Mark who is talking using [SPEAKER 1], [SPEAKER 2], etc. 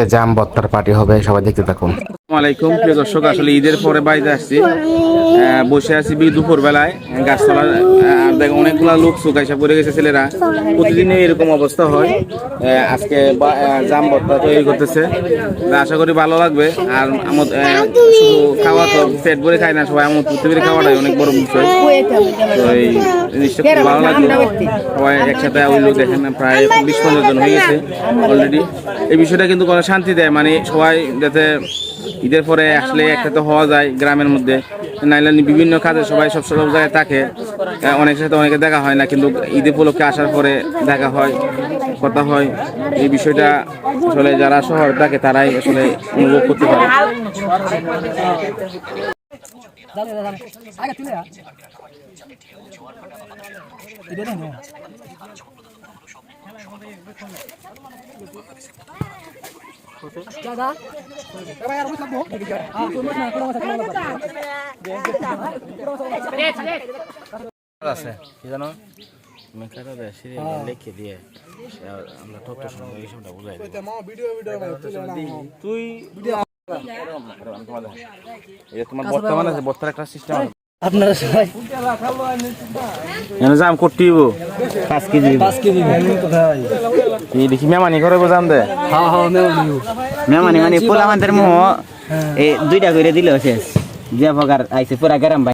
[SPEAKER 1] আজকে জাম বত্তার পার্টি হবে সবাই দেখতে থাকুন।
[SPEAKER 2] আসসালামাইকুম প্রিয় দর্শক, আসলে ঈদের পরে বাড়িতে আসছি। বসে আছি দুপুর বেলায় গাছতলা দেখ অনেকগুলা লোক শুকাইসা পড়ে গেছে ছেলেরা। প্রতিদিনই এরকম অবস্থা হয়। আজকে জাম ভর্তা তৈরি করতেছে। আশা করি ভালো লাগবে। আর আমার শুধু খাওয়া তো পেট ভরে খায় না সবাই আমার পৃথিবীর খাওয়াটাই অনেক বড় বিষয়। তো এই জিনিসটা খুব ভালো লাগল। সবাই একসাথে ওই লোক দেখেন প্রায় বিশ পঞ্চাশ জন হয়ে গেছে অলরেডি এই বিষয়টা কিন্তু কোনো শান্তি দেয় মানে সবাই যাতে ঈদের পরে আসলে একসাথে হওয়া যায় গ্রামের মধ্যে। নাইলে বিভিন্ন কাজে সবাই সব সব জায়গায় থাকে। অনেকের সাথে অনেকে দেখা হয় না কিন্তু ঈদ উপলক্ষে আসার পরে দেখা হয় কথা হয়। এই বিষয়টা আসলে যারা শহর থাকে তারাই আসলে অনুভব করতে পারে। আছে কি জানো? মেকাটা সিরিয়াল লিখে দিয়ে আমরা এই সময়টা বুঝাই তুই তোমার বর্তমান আছে বর্তার একটা সিস্টেম
[SPEAKER 3] আপনারা সবাই
[SPEAKER 2] এনে জাম করতে দিব। 5 কেজি
[SPEAKER 3] 5 কেজি ভাই
[SPEAKER 2] এই দেখি মেমানি করে জাম দে
[SPEAKER 3] হ্যাঁ হ্যাঁ মেমানি
[SPEAKER 4] মেমানি মানে পোলা মানদের মোহ এ দুইটা করে দিল শেষ। যে প্রকার আইছে পুরা গরম ভাই।